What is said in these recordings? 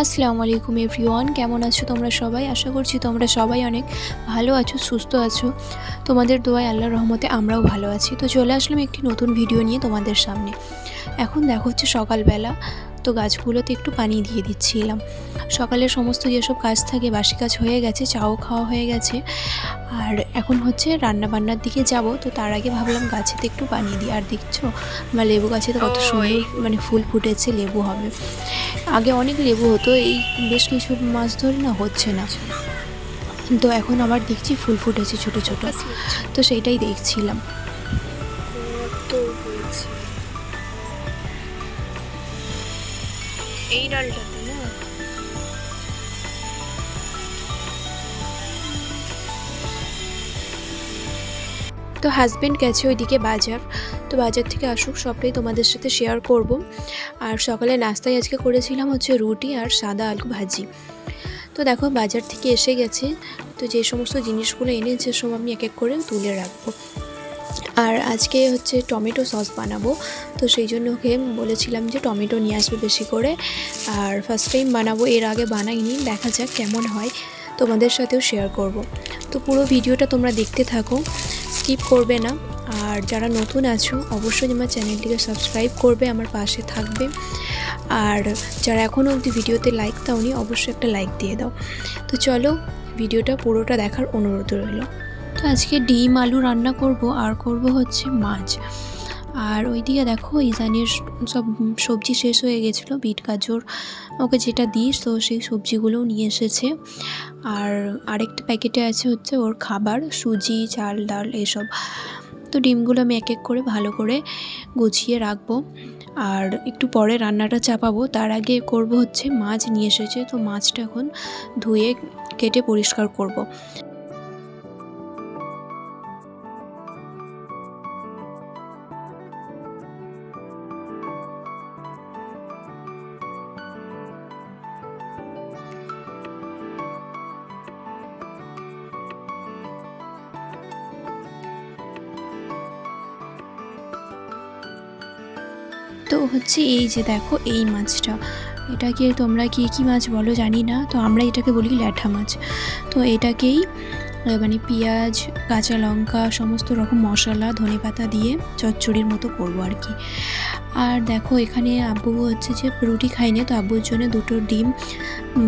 আসসালামু আলাইকুম এভরিওয়ান, কেমন আছো তোমরা সবাই? আশা করছি তোমরা সবাই অনেক ভালো আছো, সুস্থ আছো। তোমাদের দোয়ায় আল্লাহর রহমতে আমরাও ভালো আছি। তো চলে আসলাম একটি নতুন ভিডিও নিয়ে তোমাদের সামনে। এখন দেখো হচ্ছে সকালবেলা। তো গাছগুলোতে একটু পানি দিয়ে দিচ্ছিলাম। সকালে সমস্ত যেসব কাজ থাকে বাসি কাজ হয়ে গেছে চাও খাওয়া হয়ে গেছে। আর এখন হচ্ছে রান্না বান্নার দিকে যাব তো তার আগে ভাবলাম গাছেতে একটু পানি দিই। আর দেখছ আমার লেবু গাছে তো কত সুন্দর মানে ফুল ফুটেছে লেবু হবে। আগে অনেক লেবু হতো এই বেশ কিছু মাস ধরে না হচ্ছে না। তো এখন আবার দেখছি ফুল ফুটেছে ছোট ছোট। তো সেইটাই দেখছিলাম। এই ডালটাতে না তো হাজবেন্ড গেছে ওইদিকে বাজার। তো বাজার থেকে আসুক, সবটাই তোমাদের সাথে শেয়ার করব। আর সকালে নাস্তায় আজকে করেছিলাম হচ্ছে রুটি আর সাদা আলু ভাজি। তো দেখো, বাজার থেকে এসে গেছে। তো যে সমস্ত জিনিসগুলো এনেছে সব আমি এক এক করে তুলে রাখব। আর আজকে হচ্ছে টমেটো সস বানাবো। তো সেই জন্য ওকে বলেছিলাম যে টমেটো নিয়ে আসবে বেশি করে। আর ফার্স্ট টাইম বানাবো, এর আগে বানাইনি, দেখা যাক কেমন হয়। তোমাদের সাথেও শেয়ার করব। তো পুরো ভিডিওটা তোমরা দেখতে থাকো স্কিপ করবে না। আর যারা নতুন আছো, অবশ্যই আমার চ্যানেলটিকে সাবস্ক্রাইব করবে, আমার পাশে থাকবে। আর যারা এখনও অবধি ভিডিওতে লাইক দাওনি, অবশ্যই একটা লাইক দিয়ে দাও। তো চলো, ভিডিওটা পুরোটা দেখার অনুরোধ রইল। তো আজকে ডিম, আলু রান্না করব। আর করব হচ্ছে মাছ। আর ওইদিকে দেখো ইজানির সব সবজি শেষ হয়ে গেছিল, বিট, গাজর। ওকে যেটা দিস, তো সেই সবজিগুলোও নিয়ে এসেছে। আর আরেকটা প্যাকেটে আছে হচ্ছে ওর খাবার, সুজি, চাল, ডাল, এসব। তো ডিমগুলো আমি এক এক করে ভালো করে গুছিয়ে রাখব। আর একটু পরে রান্নাটা চাপাবো। তার আগে করব হচ্ছে মাছ নিয়ে এসেছে। তো মাছটা এখন ধুয়ে কেটে পরিষ্কার করব। তো হচ্ছে এই যে দেখো এই মাছটা। এটাকে তোমরা কি, কী মাছ বলো জানি না। তো আমরা এটাকে বলি ল্যাঠা মাছ। তো এটাকেই মানে পেঁয়াজ, কাঁচা লঙ্কা, সমস্ত রকম মশলা ধনেপাতা দিয়ে চচ্চড়ির মতো করব আর কি। আর দেখো এখানে আব্বু হচ্ছে যে রুটি খাইনি তো আব্বুর জন্য দুটো ডিম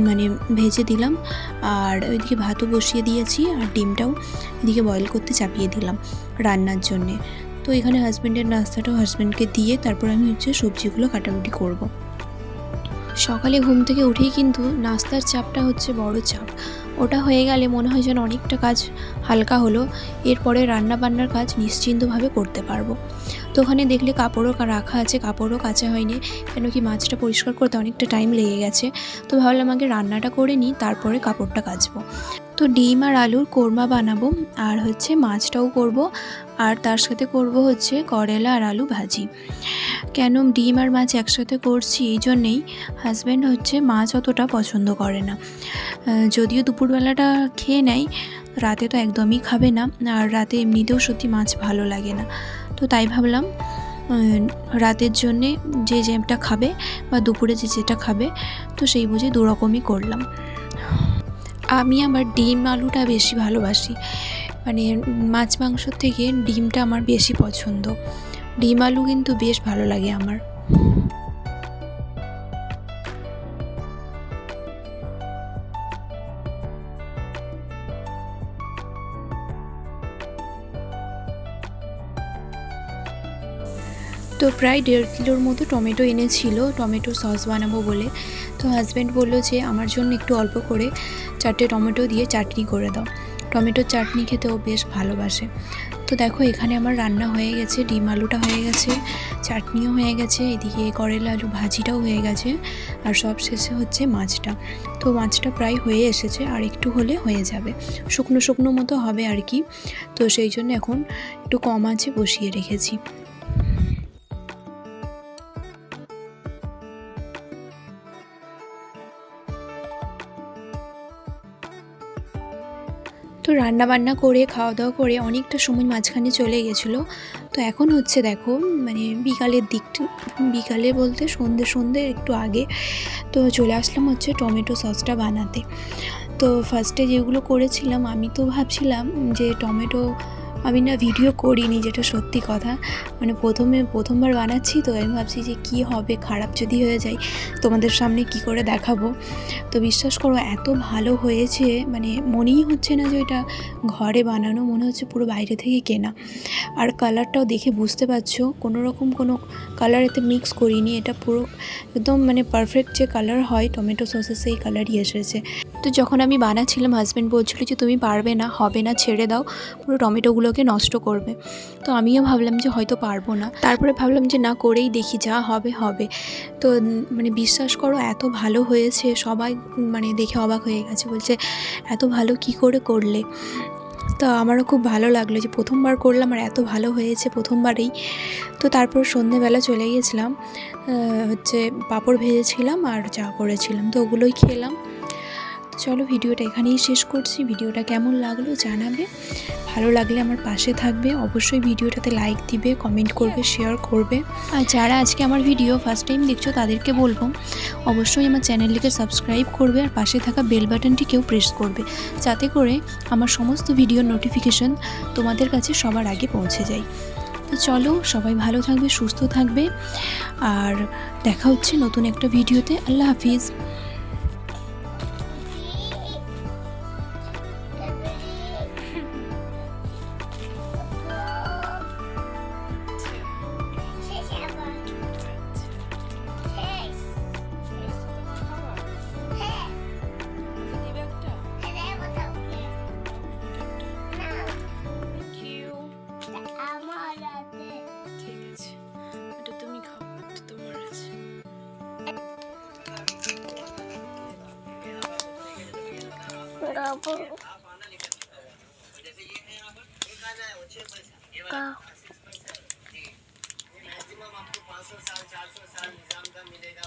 মানে ভেজে দিলাম। আর ওইদিকে ভাতও বসিয়ে দিয়েছি, আর ডিমটাও এদিকে বয়েল করতে চাপিয়ে দিলাম রান্নার জন্যে। তো এখানে হাজব্যান্ডের নাস্তাটাও হাজব্যান্ডকে দিয়ে তারপর আমি হচ্ছে সবজিগুলো কাটাকুটি করব। সকালে ঘুম থেকে উঠেই কিন্তু নাস্তার চাপটা হচ্ছে বড় চাপ। ওটা হয়ে গেলে মনে হয় যেন অনেকটা কাজ হালকা হলো। এরপরে রান্না বান্নার কাজ নিশ্চিন্তভাবে করতে পারব। তো ওখানে দেখলে কাপড়ও রাখা আছে, কাপড়ও কাচা হয়নি। কেন কি মাছটা পরিষ্কার করতে অনেকটা টাইম লেগে গেছে। তো ভাবলাম আগে রান্নাটা করে নিই, তারপরে কাপড়টা কাচবো। তো ডিম আর আলুর কোরমা বানাবো, আর হচ্ছে মাছটাও করব, আর তার সাথে করব হচ্ছে করলা আর আলু ভাজি। কেন ডিম আর মাছ একসাথে করছি এই জন্যেই হাজব্যান্ড হচ্ছে মাছ অতটা পছন্দ করে না। যদিও দুপুরবেলাটা খেয়ে নেয়, রাতে তো একদমই খাবে না, আর রাতে এমনিতেও সত্যি মাছ ভালো লাগে না। তো তাই ভাবলাম রাতের জন্যে যে যেটা খাবে বা দুপুরে যে যেটা খাবে, তো সেই বুঝে দু রকমই করলাম। আমি আমার ডিম আলুটা বেশি ভালোবাসি। মানে মাছ মাংসর থেকে ডিমটা আমার বেশি পছন্দ। ডিম আলু কিন্তু বেশ ভালো লাগে আমার। তো প্রায় দেড় কিলোর মতো টমেটো এনেছিল, টমেটো সস বানাবো বলে। তো হাজব্যান্ড বলল যে, আমার জন্য একটু অল্প করে চারটে টমেটো দিয়ে চাটনি করে দাও। টমেটোর চাটনি খেতে ও বেশ ভালোবাসে। তো দেখো, এখানে আমার রান্না হয়ে গেছে, ডিম আলুটা হয়ে গেছে, চাটনিও হয়ে গেছে, এদিকে করেলা আলু ভাজিটাও হয়ে গেছে, আর সব শেষে হচ্ছে মাছটা। তো মাছটা প্রায় হয়ে এসেছে, আর একটু হলে হয়ে যাবে। শুকনো শুকনো মতো হবে আর কি। তো সেই জন্য এখন একটু কম আছে বসিয়ে রেখেছি। রান্না বান্না করে খাওয়া দাওয়া করে অনেকটা সময় মাঝখানে চলে গেছিল। তো এখন হচ্ছে দেখো মানে বিকালের দিকটা, বিকালে বলতে সন্ধে সন্ধে একটু আগে তো চলে আসলাম হচ্ছে টমেটো সসটা বানাতে। তো ফার্স্টে যেগুলো করেছিলাম, আমি তো ভাবছিলাম যে টমেটো আমি না ভিডিও করিনি, যেটা সত্যি কথা। মানে প্রথমে, প্রথমবার বানাচ্ছি তো, আমি ভাবছি যে কী হবে, খারাপ যদি হয়ে যায়, তোমাদের সামনে কি করে দেখাবো? তো বিশ্বাস করো, এত ভালো হয়েছে মানে মনেই হচ্ছে না যে এটা ঘরে বানানো, মনে হচ্ছে পুরো বাইরে থেকে কেনা। আর কালারটাও দেখে বুঝতে পারছ, কোনো রকম কোনো কালার এতে মিক্স করিনি, এটা পুরো একদম মানে পারফেক্ট যে কালার হয় টমেটো সসের সেই কালারই এসেছে। তো যখন আমি বানাচ্ছিলাম হাজব্যান্ড বলছিল যে, তুমি পারবে না, হবে না, ছেড়ে দাও। পুরো টমেটোগুলোকে নষ্ট করবে। তো আমিও ভাবলাম যে হয়তো পারব না। তারপরে ভাবলাম যে না, করেই দেখি যা হবে হবে। তো মানে বিশ্বাস করো, এত ভালো হয়েছে, সবাই মানে দেখে অবাক হয়ে গেছে, বলছে, এত ভালো কি করে করলে? তো আমারও খুব ভালো লাগল যে প্রথমবার করলাম আর এত ভালো হয়েছে প্রথমবারেই। তো তারপর সন্ধেবেলা চলে গিয়েছিলাম হচ্ছে পাঁপড় ভেজেছিলাম আর চা করেছিলাম। তো ওগুলোই খেলাম। চলো ভিডিওটা এখানেই শেষ করছি। ভিডিওটা কেমন লাগল জানাবে। ভালো লাগলে আমার পাশে থাকবে। অবশ্যই ভিডিওটাতে লাইক দিবে কমেন্ট করবে শেয়ার করবে। আর যারা আজকে আমার ভিডিও ফার্স্ট টাইম দেখছ, তাদেরকে বলব, অবশ্যই আমার চ্যানেলটিকে সাবস্ক্রাইব করবে আর পাশে থাকা বেল বাটনটিকেও প্রেস করবে, যাতে করে আমার সমস্ত ভিডিওর নোটিফিকেশন তোমাদের কাছে সবার আগে পৌঁছে যায়। তো চলো, সবাই ভালো থাকবে, সুস্থ থাকবে। আর দেখা হচ্ছে নতুন একটা ভিডিওতে আল্লাহ হাফিজ। यहाँ पर मैक्सिमम आपको 500 साल 400 साल निज़ाम का मिलेगा